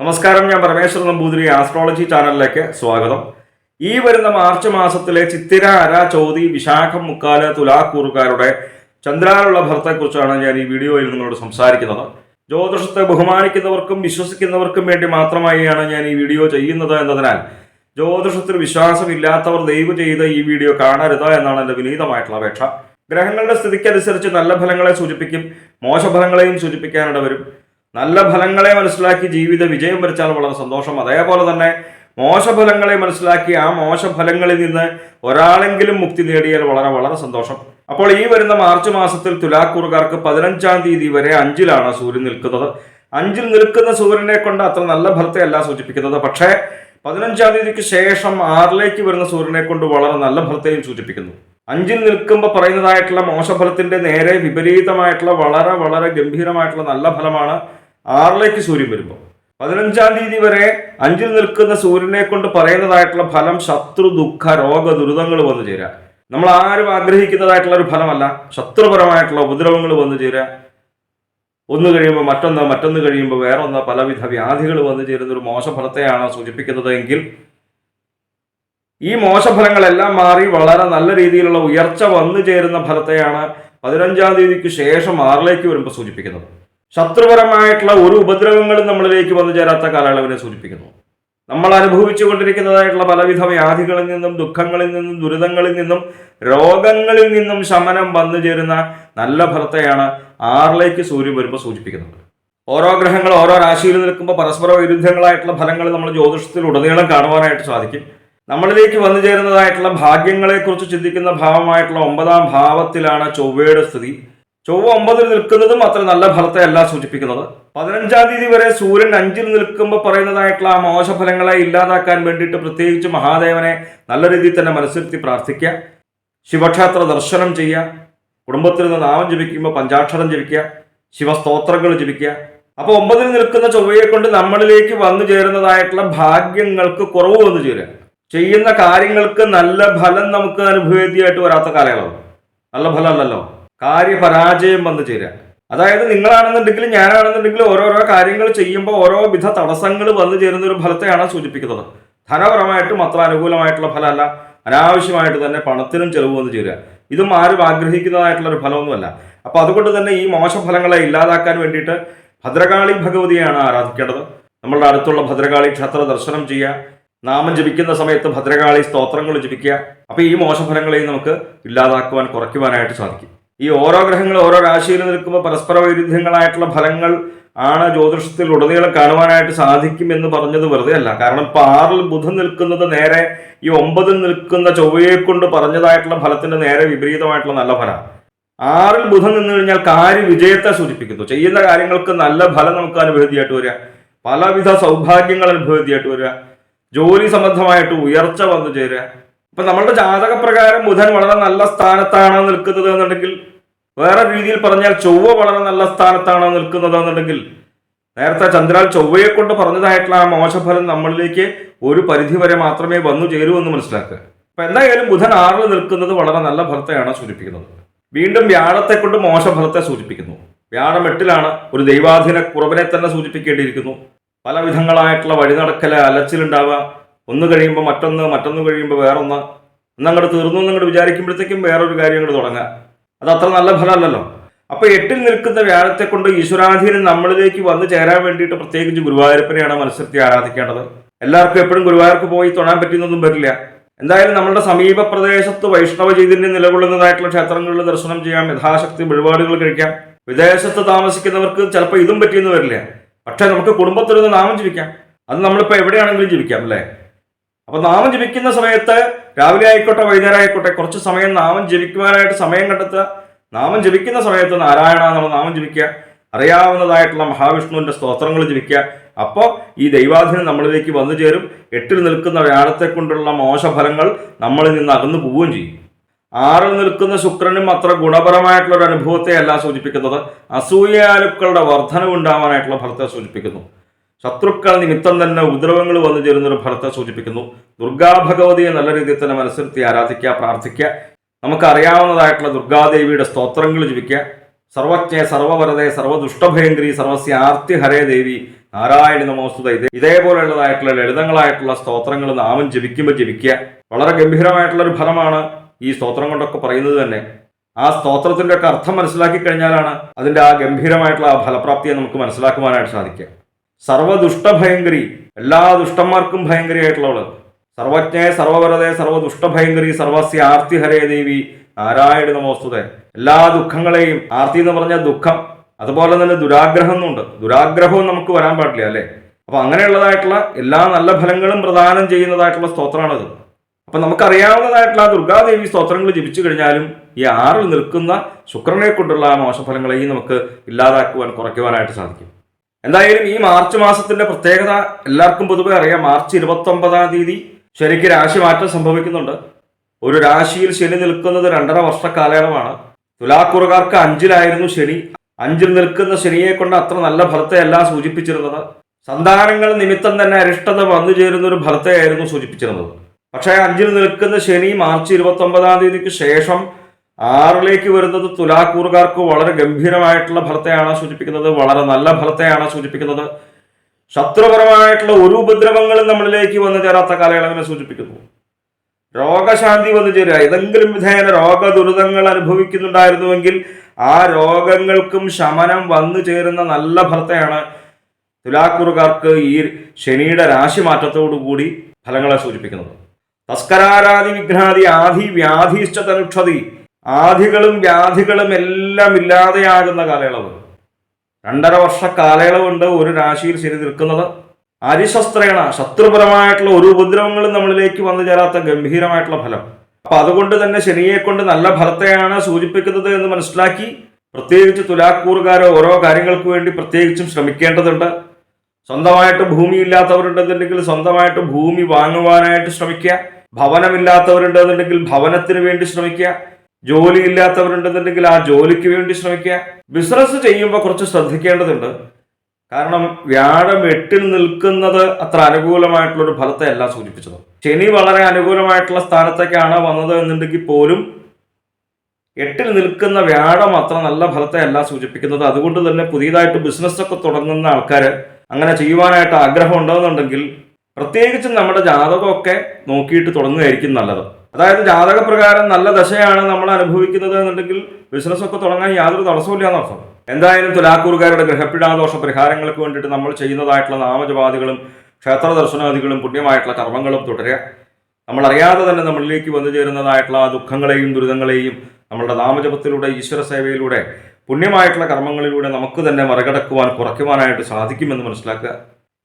നമസ്കാരം ഞാൻ പരമേശ്വരൻ നമ്പൂതിരി ആസ്ട്രോളജി ചാനലിലേക്ക് സ്വാഗതം. ഈ വരുന്ന മാർച്ച് മാസത്തിലെ ചിത്തിര അര ചോതി വിശാഖം മുക്കാൽ തുലാക്കൂറുകാരുടെ ചന്ദ്രാനുള്ള ഭർത്തെക്കുറിച്ചാണ് ഞാൻ ഈ വീഡിയോയിൽ നിങ്ങളോട് സംസാരിക്കുന്നത്. ജ്യോതിഷത്തെ ബഹുമാനിക്കുന്നവർക്കും വിശ്വസിക്കുന്നവർക്കും വേണ്ടി മാത്രമായാണ് ഞാൻ ഈ വീഡിയോ ചെയ്യുന്നത് എന്നതിനാൽ ജ്യോതിഷത്തിൽ വിശ്വാസമില്ലാത്തവർ ദയവ് ചെയ്ത് ഈ വീഡിയോ കാണരുത് എന്നാണ് എന്റെ വിനീതമായിട്ടുള്ള അപേക്ഷ. ഗ്രഹങ്ങളുടെ സ്ഥിതിക്കനുസരിച്ച് നല്ല ഫലങ്ങളെ സൂചിപ്പിക്കും മോശഫലങ്ങളെയും സൂചിപ്പിക്കാനിട വരും നല്ല ഫലങ്ങളെ മനസ്സിലാക്കി ജീവിത വിജയം വരച്ചാൽ വളരെ സന്തോഷം. അതേപോലെ തന്നെ മോശഫലങ്ങളെ മനസ്സിലാക്കി ആ മോശഫലങ്ങളിൽ നിന്ന് ഒരാളെങ്കിലും മുക്തി നേടിയാൽ വളരെ വളരെ സന്തോഷം. അപ്പോൾ ഈ വരുന്ന മാർച്ച് മാസത്തിൽ തുലാക്കൂറുകാർക്ക് പതിനഞ്ചാം തീയതി വരെ അഞ്ചിലാണ് സൂര്യൻ നിൽക്കുന്നത്. അഞ്ചിൽ നിൽക്കുന്ന സൂര്യനെ കൊണ്ട് അത്ര നല്ല ഫലത്തെ അല്ല സൂചിപ്പിക്കുന്നത്. പക്ഷേ പതിനഞ്ചാം തീയതിക്ക് ശേഷം ആറിലേക്ക് വരുന്ന സൂര്യനെ കൊണ്ട് വളരെ നല്ല ഫലത്തെയും സൂചിപ്പിക്കുന്നു. അഞ്ചിൽ നിൽക്കുമ്പോൾ പറയുന്നതായിട്ടുള്ള മോശഫലത്തിന്റെ നേരെ വിപരീതമായിട്ടുള്ള വളരെ വളരെ ഗംഭീരമായിട്ടുള്ള നല്ല ഫലമാണ് ആറിലേക്ക് സൂര്യൻ വരുമ്പോൾ പതിനഞ്ചാം തീയതി വരെ അഞ്ചിൽ നിൽക്കുന്ന സൂര്യനെ കൊണ്ട് പറയുന്നതായിട്ടുള്ള ഫലം ശത്രു ദുഃഖ രോഗ ദുരിതങ്ങൾ വന്നു ചേരാ നമ്മൾ ആരും ആഗ്രഹിക്കുന്നതായിട്ടുള്ള ഒരു ഫലമല്ല. ശത്രുപരമായിട്ടുള്ള ഉപദ്രവങ്ങൾ വന്നു ചേരാ ഒന്ന് കഴിയുമ്പോൾ മറ്റൊന്ന് മറ്റൊന്ന് കഴിയുമ്പോൾ വേറൊന്ന് പലവിധ വ്യാധികൾ വന്നു ചേരുന്ന ഒരു മോശഫലത്തെയാണ് സൂചിപ്പിക്കുന്നത് എങ്കിൽ ഈ മോശഫലങ്ങളെല്ലാം മാറി വളരെ നല്ല രീതിയിലുള്ള ഉയർച്ച വന്നു ചേരുന്ന ഫലത്തെയാണ് പതിനഞ്ചാം തീയതിക്ക് ശേഷം ആറിലേക്ക് വരുമ്പോൾ സൂചിപ്പിക്കുന്നത്. ശത്രുപരമായിട്ടുള്ള ഒരു ഉപദ്രവങ്ങളും നമ്മളിലേക്ക് വന്നു ചേരാത്ത കാലയളവിനെ സൂചിപ്പിക്കുന്നു. നമ്മൾ അനുഭവിച്ചു കൊണ്ടിരിക്കുന്നതായിട്ടുള്ള പലവിധ വ്യാധികളിൽ നിന്നും ദുഃഖങ്ങളിൽ നിന്നും ദുരിതങ്ങളിൽ നിന്നും രോഗങ്ങളിൽ നിന്നും ശമനം വന്നു ചേരുന്ന നല്ല ഫലത്തെയാണ് ആറിലേക്ക് സൂര്യൻ വരുമ്പോൾ സൂചിപ്പിക്കുന്നത്. ഓരോ ഗ്രഹങ്ങൾ ഓരോ രാശിയിൽ നിൽക്കുമ്പോൾ പരസ്പര വിരുദ്ധങ്ങളായിട്ടുള്ള ഫലങ്ങൾ നമ്മൾ ജ്യോതിഷത്തിൽ ഉടനീളം കാണുവാനായിട്ട് സാധിക്കും. നമ്മളിലേക്ക് വന്നു ചേരുന്നതായിട്ടുള്ള ഭാഗ്യങ്ങളെക്കുറിച്ച് ചിന്തിക്കുന്ന ഭാവമായിട്ടുള്ള ഒമ്പതാം ഭാവത്തിലാണ് ചൊവ്വയുടെ സ്ഥിതി. ചൊവ്വ ഒമ്പതിൽ നിൽക്കുന്നതും അത്ര നല്ല ഫലത്തെ അല്ല സൂചിപ്പിക്കുന്നത്. പതിനഞ്ചാം തീയതി വരെ സൂര്യൻ അഞ്ചിൽ നിൽക്കുമ്പോൾ പറയുന്നതായിട്ടുള്ള ആ മോശഫലങ്ങളെ ഇല്ലാതാക്കാൻ വേണ്ടിയിട്ട് പ്രത്യേകിച്ച് മഹാദേവനെ നല്ല രീതിയിൽ തന്നെ മനസ്സിരുത്തി പ്രാർത്ഥിക്കുക. ശിവക്ഷേത്ര ദർശനം ചെയ്യുക. കുടുംബത്തിൽ നിന്ന് നാമം ജപിക്കുമ്പോൾ പഞ്ചാക്ഷരം ജപിക്കുക. ശിവസ്തോത്രങ്ങൾ ജപിക്കുക. അപ്പോൾ ഒമ്പതിൽ നിൽക്കുന്ന ചൊവ്വയെ കൊണ്ട് നമ്മളിലേക്ക് വന്നു ചേരുന്നതായിട്ടുള്ള ഭാഗ്യങ്ങൾക്ക് കുറവ് വന്നു ചേരുക. ചെയ്യുന്ന കാര്യങ്ങൾക്ക് നല്ല ഫലം നമുക്ക് അനുഭവേദ്യമായിട്ട് വരാത്ത കാലയളവ്. നല്ല ഫലമല്ലല്ലോ കാര്യപരാജയം വന്നു ചേരുക. അതായത് നിങ്ങളാണെന്നുണ്ടെങ്കിൽ ഞാനാണെന്നുണ്ടെങ്കിൽ ഓരോരോ കാര്യങ്ങൾ ചെയ്യുമ്പോൾ ഓരോ വിധ തടസ്സങ്ങൾ വന്നു ചേരുന്ന ഒരു ഫലത്തെയാണ് സൂചിപ്പിക്കുന്നത്. ധനപരമായിട്ടും അത്ര അനുകൂലമായിട്ടുള്ള ഫലമല്ല. അനാവശ്യമായിട്ട് തന്നെ പണത്തിനും ചെലവ് വന്നു ചേരുക. ഇതും ആരും ആഗ്രഹിക്കുന്നതായിട്ടുള്ള ഒരു ഫലമൊന്നുമല്ല. അപ്പോൾ അതുകൊണ്ട് തന്നെ ഈ മോശഫലങ്ങളെ ഇല്ലാതാക്കാൻ വേണ്ടിയിട്ട് ഭദ്രകാളി ഭഗവതിയാണ് ആരാധിക്കേണ്ടത്. നമ്മളുടെ അടുത്തുള്ള ഭദ്രകാളി ക്ഷേത്ര ദർശനം ചെയ്യുക. നാമം ജപിക്കുന്ന സമയത്ത് ഭദ്രകാളി സ്തോത്രങ്ങൾ ജപിക്കുക. അപ്പോൾ ഈ മോശഫലങ്ങളെയും നമുക്ക് ഇല്ലാതാക്കുവാൻ കുറയ്ക്കുവാനായിട്ട് സാധിക്കും. ഈ ഓരോ ഗ്രഹങ്ങൾ ഓരോ രാശിയിൽ നിൽക്കുമ്പോൾ പരസ്പര വൈരുദ്ധ്യങ്ങളായിട്ടുള്ള ഫലങ്ങൾ ആണ് ജ്യോതിഷത്തിൽ ഉടനീളം കാണുവാനായിട്ട് സാധിക്കും എന്ന് പറഞ്ഞത് വെറുതെ അല്ല. കാരണം ഇപ്പൊ ആറിൽ ബുധൻ നിൽക്കുന്നത് നേരെ ഈ ഒമ്പതിൽ നിൽക്കുന്ന ചൊവ്വയെ കൊണ്ട് പറഞ്ഞതായിട്ടുള്ള ഫലത്തിന്റെ നേരെ വിപരീതമായിട്ടുള്ള നല്ല ഫലമാണ്. ആറിൽ ബുധൻ നിന്ന് കഴിഞ്ഞാൽ കാര്യ വിജയത്തെ സൂചിപ്പിക്കുന്നു. ചെയ്യുന്ന കാര്യങ്ങൾക്ക് നല്ല ഫലം നമുക്ക് അനുഭവതിയായിട്ട് വരിക. പലവിധ സൗഭാഗ്യങ്ങൾ അനുഭവതിയായിട്ട് വരിക. ജോലി സംബന്ധമായിട്ട് ഉയർച്ച വന്നു ചേരുക. ഇപ്പൊ നമ്മളുടെ ജാതക പ്രകാരം ബുധൻ വളരെ നല്ല സ്ഥാനത്താണ് നിൽക്കുന്നത് എന്നുണ്ടെങ്കിൽ വേറെ രീതിയിൽ പറഞ്ഞാൽ ചൊവ്വ വളരെ നല്ല സ്ഥാനത്താണ് നിൽക്കുന്നത് എന്നുണ്ടെങ്കിൽ നേരത്തെ ചന്ദ്രാൽ ചൊവ്വയെ കൊണ്ട് പറഞ്ഞതായിട്ടുള്ള ആ മോശഫലം നമ്മളിലേക്ക് ഒരു പരിധി വരെ മാത്രമേ വന്നു ചേരൂ എന്ന് മനസ്സിലാക്കുക. അപ്പൊ എന്തായാലും ബുധൻ ആറിൽ നിൽക്കുന്നത് വളരെ നല്ല ഫലത്തെയാണ് സൂചിപ്പിക്കുന്നത്. വീണ്ടും വ്യാഴത്തെ കൊണ്ട് മോശഫലത്തെ സൂചിപ്പിക്കുന്നു. വ്യാഴം എട്ടിലാണ് ഒരു ദൈവാധീന കുറവിനെ തന്നെ സൂചിപ്പിക്കേണ്ടിയിരിക്കുന്നു. പല വിധങ്ങളായിട്ടുള്ള വഴിനടക്കൽ അലച്ചിലുണ്ടാവുക. ഒന്ന് കഴിയുമ്പോൾ മറ്റൊന്ന് മറ്റൊന്ന് കഴിയുമ്പോൾ വേറൊന്ന്. എന്നങ്ങോട്ട് തീർന്നു എന്നങ്ങോട്ട് വിചാരിക്കുമ്പോഴത്തേക്കും വേറൊരു കാര്യം അങ്ങോട്ട് തുടങ്ങുക. അത് അത്ര നല്ല ഫലമല്ലല്ലോ. അപ്പൊ എട്ടിൽ നിൽക്കുന്ന വ്യാഴത്തെ കൊണ്ട് ഈശ്വരാധീനം നമ്മളിലേക്ക് വന്നു ചേരാൻ വേണ്ടിയിട്ട് പ്രത്യേകിച്ച് ഗുരുവായൂരപ്പനെയാണ് മത്സരത്തിൽ ആരാധിക്കേണ്ടത്. എല്ലാവർക്കും എപ്പോഴും ഗുരുവായൂർക്ക് പോയി തൊഴാൻ പറ്റുന്നൊന്നും വരില്ല. എന്തായാലും നമ്മുടെ സമീപ പ്രദേശത്ത് വൈഷ്ണവ ചൈതന്യം നിലകൊള്ളുന്നതായിട്ടുള്ള ക്ഷേത്രങ്ങളിൽ ദർശനം ചെയ്യാം യഥാശക്തി വഴിപാടുകൾ കഴിക്കാം. വിദേശത്ത് താമസിക്കുന്നവർക്ക് ചിലപ്പോൾ ഇതും പറ്റിയെന്ന് വരില്ല. പക്ഷേ നമുക്ക് കുടുംബത്തിലൊന്ന് നാമം ജീവിക്കാം അത് നമ്മളിപ്പോൾ എവിടെയാണെങ്കിലും ജീവിക്കാം അല്ലേ? അപ്പൊ നാമം ജപിക്കുന്ന സമയത്ത് രാവിലെ ആയിക്കോട്ടെ വൈകുന്നേരം ആയിക്കോട്ടെ കുറച്ച് സമയം നാമം ജപിക്കുവാനായിട്ട് സമയം കണ്ടെത്തുക. നാമം ജപിക്കുന്ന സമയത്ത് നാരായണ എന്നുള്ള നാമം ജപിക്കുക. അറിയാവുന്നതായിട്ടുള്ള മഹാവിഷ്ണുവിന്റെ സ്തോത്രങ്ങൾ ജപിക്കുക. അപ്പോൾ ഈ ദൈവാധീനം നമ്മളിലേക്ക് വന്നു ചേരും. എട്ടിൽ നിൽക്കുന്ന വ്യാഴത്തെ കൊണ്ടുള്ള മോശഫലങ്ങൾ നമ്മളിൽ നിന്ന് അകന്നു പോവുകയും ചെയ്യും. ആറിൽ നിൽക്കുന്ന ശുക്രനും അത്ര ഗുണപരമായിട്ടുള്ള ഒരു അനുഭവത്തെ അല്ല സൂചിപ്പിക്കുന്നത്. അസൂയാലുക്കളുടെ വർധനവ് ഉണ്ടാവാനായിട്ടുള്ള ഫലത്തെ സൂചിപ്പിക്കുന്നു. ശത്രുക്കൾ നിമിത്തം തന്നെ ഉപദ്രവങ്ങൾ വന്നു ചേരുന്നൊരു ഫലത്തെ സൂചിപ്പിക്കുന്നു. ദുർഗാ ഭഗവതിയെ നല്ല രീതിയിൽ തന്നെ മനസ്സിരുത്തി ആരാധിക്കുക പ്രാർത്ഥിക്കുക. നമുക്കറിയാവുന്നതായിട്ടുള്ള ദുർഗാദേവിയുടെ സ്തോത്രങ്ങൾ ജപിക്കുക. സർവജ്ഞ സർവവരതെ സർവദുഷ്ടഭയങ്കരി സർവസ്യാർത്തി ഹരേ ദേവി നാരായണി നമോസ്തുത. ഇത് ഇതേപോലെയുള്ളതായിട്ടുള്ള ലളിതങ്ങളായിട്ടുള്ള സ്തോത്രങ്ങൾ നാമം ജപിക്കുമ്പോൾ ജപിക്കുക. വളരെ ഗംഭീരമായിട്ടുള്ള ഒരു ഫലമാണ് ഈ സ്തോത്രം കൊണ്ടൊക്കെ പറയുന്നത് തന്നെ. ആ സ്തോത്രത്തിന്റെ ഒക്കെ അർത്ഥം മനസ്സിലാക്കി കഴിഞ്ഞാലാണ് അതിന്റെ ആ ഗംഭീരമായിട്ടുള്ള ആ ഫലപ്രാപ്തിയെ നമുക്ക് മനസ്സിലാക്കുവാനായിട്ട് സാധിക്കുക. സർവദുഷ്ടഭയങ്കരി എല്ലാ ദുഷ്ടന്മാർക്കും ഭയങ്കരിയായിട്ടുള്ളവൾ. സർവജ്ഞയെ സർവവരതെ സർവദുഷ്ടഭയങ്കരി സർവസ്യ ആർത്തി ഹരേ ദേവി നാരായണ നമോസ്തുതേ. എല്ലാ ദുഃഖങ്ങളെയും ആർത്തി എന്ന് പറഞ്ഞ ദുഃഖം അതുപോലെ തന്നെ ദുരാഗ്രഹം എന്നുണ്ട്. ദുരാഗ്രഹവും നമുക്ക് വരാൻ പാടില്ല അല്ലേ? അപ്പൊ അങ്ങനെയുള്ളതായിട്ടുള്ള എല്ലാ നല്ല ഫലങ്ങളും പ്രദാനം ചെയ്യുന്നതായിട്ടുള്ള സ്തോത്രമാണത്. അപ്പൊ നമുക്കറിയാവുന്നതായിട്ടുള്ള ആ ദുർഗാദേവി സ്തോത്രങ്ങൾ ജപിച്ചു കഴിഞ്ഞാലും ഈ ആറിൽ നിൽക്കുന്ന ശുക്രനെ കൊണ്ടുള്ള ആ മോശഫലങ്ങളെയും നമുക്ക് ഇല്ലാതാക്കുവാൻ കുറയ്ക്കുവാനായിട്ട് സാധിക്കും. എന്തായാലും ഈ മാർച്ച് മാസത്തിന്റെ പ്രത്യേകത എല്ലാവർക്കും പൊതുവെ അറിയാം. മാർച്ച് ഇരുപത്തി ഒമ്പതാം തീയതി ശനിക്ക് രാശിമാറ്റം സംഭവിക്കുന്നുണ്ട്. ഒരു രാശിയിൽ ശനി നിൽക്കുന്നത് രണ്ടര വർഷ കാലയളവാണ്. തുലാക്കുറുകാർക്ക് അഞ്ചിലായിരുന്നു ശനി. അഞ്ചിൽ നിൽക്കുന്ന ശനിയെ കൊണ്ട് അത്ര നല്ല ഫലത്തെയല്ല സൂചിപ്പിച്ചിരുന്നത്. സന്താനങ്ങൾ നിമിത്തം തന്നെ അരിഷ്ടത വന്നു ചേരുന്ന ഒരു ഫലത്തെയായിരുന്നു സൂചിപ്പിച്ചിരുന്നത്. പക്ഷേ അഞ്ചിൽ നിൽക്കുന്ന ശനി മാർച്ച് ഇരുപത്തി ഒമ്പതാം തീയതിക്ക് ശേഷം ആറിലേക്ക് വരുന്നത് തുലാക്കൂറുകാർക്ക് വളരെ ഗംഭീരമായിട്ടുള്ള ഫലത്തെയാണ് സൂചിപ്പിക്കുന്നത് വളരെ നല്ല ഫലത്തെയാണ് സൂചിപ്പിക്കുന്നത്. ശത്രുപരമായിട്ടുള്ള ഒരു ഉപദ്രവങ്ങളും നമ്മളിലേക്ക് വന്നു ചേരാത്ത കാലയളവിനെ സൂചിപ്പിക്കുന്നു. രോഗശാന്തി വന്നു ചേരുക. ഏതെങ്കിലും വിധേയന രോഗ ദുരിതങ്ങൾ അനുഭവിക്കുന്നുണ്ടായിരുന്നുവെങ്കിൽ ആ രോഗങ്ങൾക്കും ശമനം വന്നു ചേരുന്ന നല്ല ഫലത്തെയാണ് തുലാക്കുറുകാർക്ക് ഈ ശനിയുടെ രാശിമാറ്റത്തോടുകൂടി ഫലങ്ങളെ സൂചിപ്പിക്കുന്നത്. തസ്കരാരാധി വിഘ്നാദി ആധി വ്യാധിശ്ച തനുക്ഷതി ആധികളും വ്യാധികളും എല്ലാം ഇല്ലാതെയാകുന്ന കാലയളവ്. രണ്ടര വർഷ കാലയളവുണ്ട് ഒരു രാശിയിൽ ശരി നിൽക്കുന്നത്. അരിശസ്ത്രേണ ശത്രുപരമായിട്ടുള്ള ഒരു ഉപദ്രവങ്ങളും നമ്മളിലേക്ക് വന്നു ചേരാത്ത ഗംഭീരമായിട്ടുള്ള ഫലം. അപ്പൊ അതുകൊണ്ട് തന്നെ ശനിയെ കൊണ്ട് നല്ല ഫലത്തെയാണ് സൂചിപ്പിക്കുന്നത് എന്ന് മനസ്സിലാക്കി പ്രത്യേകിച്ച് തുലാക്കൂറുകാർ ഓരോ കാര്യങ്ങൾക്ക് വേണ്ടി പ്രത്യേകിച്ചും ശ്രമിക്കേണ്ടതുണ്ട്. സ്വന്തമായിട്ട് ഭൂമി ഇല്ലാത്തവരുണ്ടെന്നുണ്ടെങ്കിൽ സ്വന്തമായിട്ട് ഭൂമി വാങ്ങുവാനായിട്ട് ശ്രമിക്കുക. ഭവനമില്ലാത്തവരുണ്ടെന്നുണ്ടെങ്കിൽ ഭവനത്തിന് വേണ്ടി ശ്രമിക്കുക. ജോലി ഇല്ലാത്തവരുണ്ടെന്നുണ്ടെങ്കിൽ ആ ജോലിക്ക് വേണ്ടി ശ്രമിക്കുക. ബിസിനസ് ചെയ്യുമ്പോൾ കുറച്ച് ശ്രദ്ധിക്കേണ്ടതുണ്ട്. കാരണം വ്യാഴം എട്ടിൽ നിൽക്കുന്നത് അത്ര അനുകൂലമായിട്ടുള്ള ഒരു ഫലത്തെ അല്ല സൂചിപ്പിച്ചത്. ശനി വളരെ അനുകൂലമായിട്ടുള്ള സ്ഥാനത്തേക്കാണ് വന്നത് എന്നുണ്ടെങ്കിൽ പോലും എട്ടിൽ നിൽക്കുന്ന വ്യാഴം അത്ര നല്ല ഫലത്തെ അല്ല സൂചിപ്പിക്കുന്നത്. അതുകൊണ്ട് തന്നെ പുതിയതായിട്ട് ബിസിനസ് ഒക്കെ തുടങ്ങുന്ന ആൾക്കാർ അങ്ങനെ ചെയ്യുവാനായിട്ട് ആഗ്രഹം ഉണ്ടെന്നുണ്ടെങ്കിൽ പ്രത്യേകിച്ചും നമ്മുടെ ജാതകമൊക്കെ നോക്കിയിട്ട് തുടങ്ങുകയായിരിക്കും നല്ലത്. അതായത് ജാതക പ്രകാരം നല്ല ദശയാണ് നമ്മൾ അനുഭവിക്കുന്നത് എന്നുണ്ടെങ്കിൽ ബിസിനസ് ഒക്കെ തുടങ്ങാൻ യാതൊരു തടസ്സമില്ല എന്നർത്ഥം. എന്തായാലും തുലാക്കൂറുകാരുടെ ഗ്രഹപ്പിടാദോഷ പരിഹാരങ്ങൾക്ക് വേണ്ടിയിട്ട് നമ്മൾ ചെയ്യുന്നതായിട്ടുള്ള നാമജപാദികളും ക്ഷേത്ര ദർശനാദികളും പുണ്യമായിട്ടുള്ള കർമ്മങ്ങളും തുടരുക. നമ്മൾ അറിയാതെ തന്നെ നമ്മളിലേക്ക് വന്നു ചേരുന്നതായിട്ടുള്ള ആ ദുഃഖങ്ങളെയും ദുരിതങ്ങളെയും നമ്മളുടെ നാമജപത്തിലൂടെ ഈശ്വര സേവയിലൂടെ പുണ്യമായിട്ടുള്ള കർമ്മങ്ങളിലൂടെ നമുക്ക് തന്നെ മറികടക്കുവാൻ കുറയ്ക്കുവാനായിട്ട് സാധിക്കുമെന്ന് മനസ്സിലാക്കുക.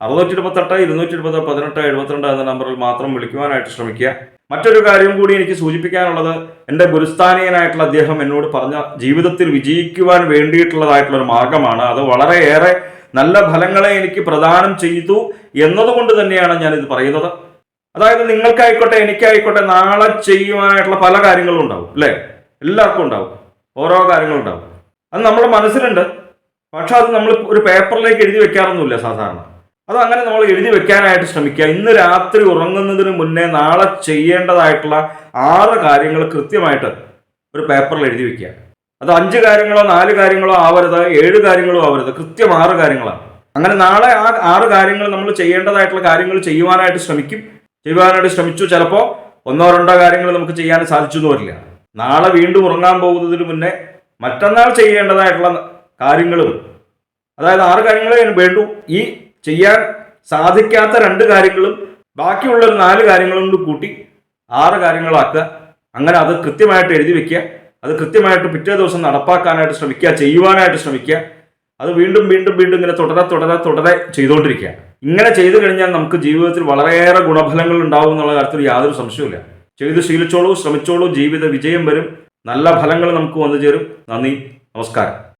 അറുന്നൂറ്റി ഇരുപത്തെട്ട് ഇരുന്നൂറ്റി ഇരുപത് പതിനെട്ട് എഴുപത്തിരണ്ട് എന്ന നമ്പറിൽ മാത്രം വിളിക്കുവാനായിട്ട് ശ്രമിക്കുക. മറ്റൊരു കാര്യം കൂടി എനിക്ക് സൂചിപ്പിക്കാനുള്ളത് എന്റെ ഗുരുസ്ഥാനീയനായിട്ടുള്ള അദ്ദേഹം എന്നോട് പറഞ്ഞ ജീവിതത്തിൽ വിജയിക്കുവാൻ വേണ്ടിയിട്ടുള്ളതായിട്ടുള്ള ഒരു മാർഗമാണ്. അത് വളരെയേറെ നല്ല ഫലങ്ങളെ എനിക്ക് പ്രദാനം ചെയ്തു എന്നതുകൊണ്ട് തന്നെയാണ് ഞാൻ ഇത് പറയുന്നത്. അതായത് നിങ്ങൾക്കായിക്കോട്ടെ എനിക്കായിക്കോട്ടെ നാളെ ചെയ്യുവാനായിട്ടുള്ള പല കാര്യങ്ങളും ഉണ്ടാവും അല്ലേ? എല്ലാവർക്കും ഉണ്ടാവും ഓരോ കാര്യങ്ങളും ഉണ്ടാവും. അത് നമ്മുടെ മനസ്സിലുണ്ട്. പക്ഷെ അത് നമ്മൾ ഒരു പേപ്പറിലേക്ക് എഴുതി വെക്കാറൊന്നുമില്ല സാധാരണ. അത് അങ്ങനെ നമ്മൾ എഴുതി വെക്കാനായിട്ട് ശ്രമിക്കുക. ഇന്ന് രാത്രി ഉറങ്ങുന്നതിന് മുന്നേ നാളെ ചെയ്യേണ്ടതായിട്ടുള്ള ആറ് കാര്യങ്ങൾ കൃത്യമായിട്ട് ഒരു പേപ്പറിൽ എഴുതി വെക്കുക. അത് അഞ്ച് കാര്യങ്ങളോ നാല് കാര്യങ്ങളോ ആവരുത് ഏഴ് കാര്യങ്ങളോ ആവരുത് കൃത്യം ആറ് കാര്യങ്ങളാണ്. അങ്ങനെ നാളെ ആ ആറ് കാര്യങ്ങൾ നമ്മൾ ചെയ്യേണ്ടതായിട്ടുള്ള കാര്യങ്ങൾ ചെയ്യുവാനായിട്ട് ശ്രമിക്കും. ചെയ്യുവാനായിട്ട് ശ്രമിച്ചു ചിലപ്പോൾ ഒന്നോ രണ്ടോ കാര്യങ്ങൾ നമുക്ക് ചെയ്യാൻ സാധിച്ചു എന്ന് വരില്ല. നാളെ വീണ്ടും ഉറങ്ങാൻ പോകുന്നതിന് മുന്നേ മറ്റന്നാൾ ചെയ്യേണ്ടതായിട്ടുള്ള കാര്യങ്ങളും അതായത് ആറ് കാര്യങ്ങളെ വേണ്ടു. ഈ ചെയ്യാൻ സാധിക്കാത്ത രണ്ട് കാര്യങ്ങളും ബാക്കിയുള്ള ഒരു നാല് കാര്യങ്ങളും കൂടി കൂട്ടി ആറ് കാര്യങ്ങളാക്കുക. അങ്ങനെ അത് കൃത്യമായിട്ട് എഴുതി വെക്കുക. അത് കൃത്യമായിട്ട് പിറ്റേ ദിവസം നടപ്പാക്കാനായിട്ട് ശ്രമിക്കുക ചെയ്യുവാനായിട്ട് ശ്രമിക്കുക. അത് വീണ്ടും വീണ്ടും വീണ്ടും ഇങ്ങനെ തുടരെ തുടരെ തുടരെ ചെയ്തുകൊണ്ടിരിക്കുക. ഇങ്ങനെ ചെയ്തു കഴിഞ്ഞാൽ നമുക്ക് ജീവിതത്തിൽ വളരെയേറെ ഗുണഫലങ്ങൾ ഉണ്ടാവും എന്നുള്ള കാര്യത്തിൽ യാതൊരു സംശയവുമില്ല. ചെയ്ത് ശീലിച്ചോളൂ ശ്രമിച്ചോളൂ ജീവിത വിജയം വരും. നല്ല ഫലങ്ങൾ നമുക്ക് വന്നു ചേരും. നന്ദി നമസ്കാരം.